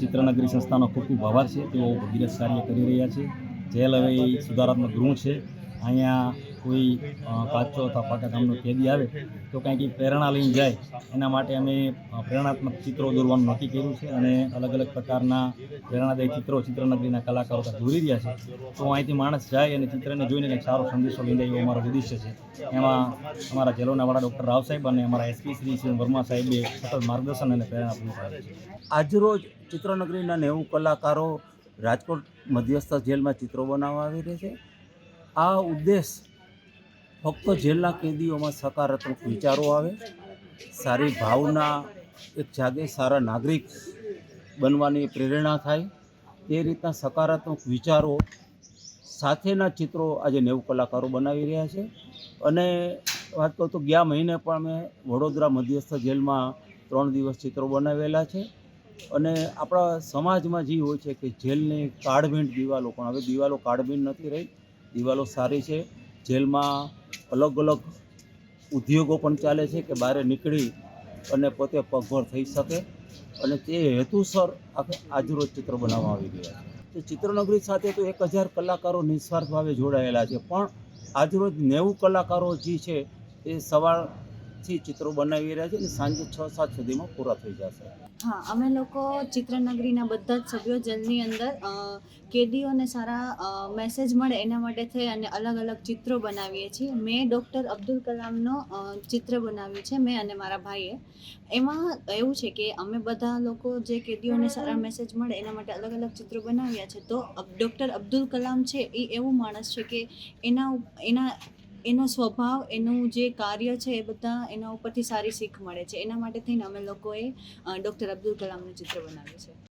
ચિત્રનગરી સંસ્થાનો ખૂબ ખૂબ છે. તેઓ ભગીરથ કાર્ય કરી રહ્યા છે. જેલ હવે સુધારાત્મક ગૃહ છે. અહીંયા કોઈ કાચો અથવા પાકા ગામનો કેદી આવે, તો કાંઈક પ્રેરણા લઈને જાય. એના માટે અમે પ્રેરણાત્મક ચિત્રો દોરવાનું નક્કી કર્યું છે અને અલગ અલગ પ્રકારના પ્રેરણાદાયી ચિત્રો ચિત્રનગરીના કલાકારો દોરી રહ્યા છે. તો અહીંથી માણસ જાય અને ચિત્રને જોઈને કંઈક સારો સંદેશો લઈને જાય એવો અમારો ઉદ્દેશ્ય છે. એમાં અમારા જેલોના વડા ડૉક્ટર રાવ સાહેબ અને અમારા એસપી શ્રી શ્રી વર્મા સાહેબે સતત માર્ગદર્શન અને પ્રેરણા પૂરી પાડે છે. આજરોજ ચિત્રનગરીના નેવું કલાકારો રાજકોટ મધ્યસ્થ જેલમાં ચિત્રો બનાવવા આવી રહ્યા છે. આ ઉદ્દેશ ફક્ત જેલના કેદીઓમાં સકારાત્મક વિચારો આવે, સારી ભાવના, એક જાગે સારા નાગરિક બનવાની પ્રેરણા થાય તે રીતના સકારાત્મક વિચારો સાથેના ચિત્રો આજે નેવું કલાકારો બનાવી રહ્યા છે. અને વાત કહું તો ગયા મહિને પણ મેં વડોદરા મધ્યસ્થ જેલમાં ત્રણ દિવસ ચિત્રો બનાવેલા છે. અને આપણા સમાજમાં જે હોય છે કે જેલની કાળભીંટ દિવાલો પણ, હવે દિવાલો કાળભીંટ નથી રહી, દિવાલો સારી છે. જેલમાં અલગ અલગ ઉદ્યોગો પણ ચાલે છે કે બહાર નીકળી અને પોતે પગભર થઈ શકે. અને તે હેતુસર આખે આજરોજ ચિત્ર બનાવવા આવી ગયા છે. તો ચિત્રનગરી સાથે તો એક હજાર કલાકારો નિસ્વાર્થ ભાવે જોડાયેલા છે. પણ આજરોજ નેવું કલાકારો જે છે એ સવારથી ચિત્રો બનાવી રહ્યા છે અને સાંજે છ, સાત સુધીમાં પૂરા થઈ જશે. હા, અમે લોકો ચિત્રનગરીના બધા જ સભ્યો જેલની અંદર કેદીઓને સારા મેસેજ મળે એના માટે થઈ અને અલગ અલગ ચિત્રો બનાવીએ છીએ. મેં ડૉક્ટર અબ્દુલ કલામનો ચિત્ર બનાવ્યું છે, મેં અને મારા ભાઈએ. એમાં એવું છે કે અમે બધા લોકો જે કેદીઓને સારા મેસેજ મળે એના માટે અલગ અલગ ચિત્રો બનાવ્યા છે. તો ડૉક્ટર અબ્દુલ કલામ છે એ એવું માણસ છે કે એના એના એનો સ્વભાવ, એનું જે કાર્ય છે એ બધા એના ઉપરથી સારી શીખ મળે છે. એના માટે થઈને અમે લોકોએ ડૉક્ટર અબ્દુલ કલામનું ચિત્ર બનાવ્યું છે.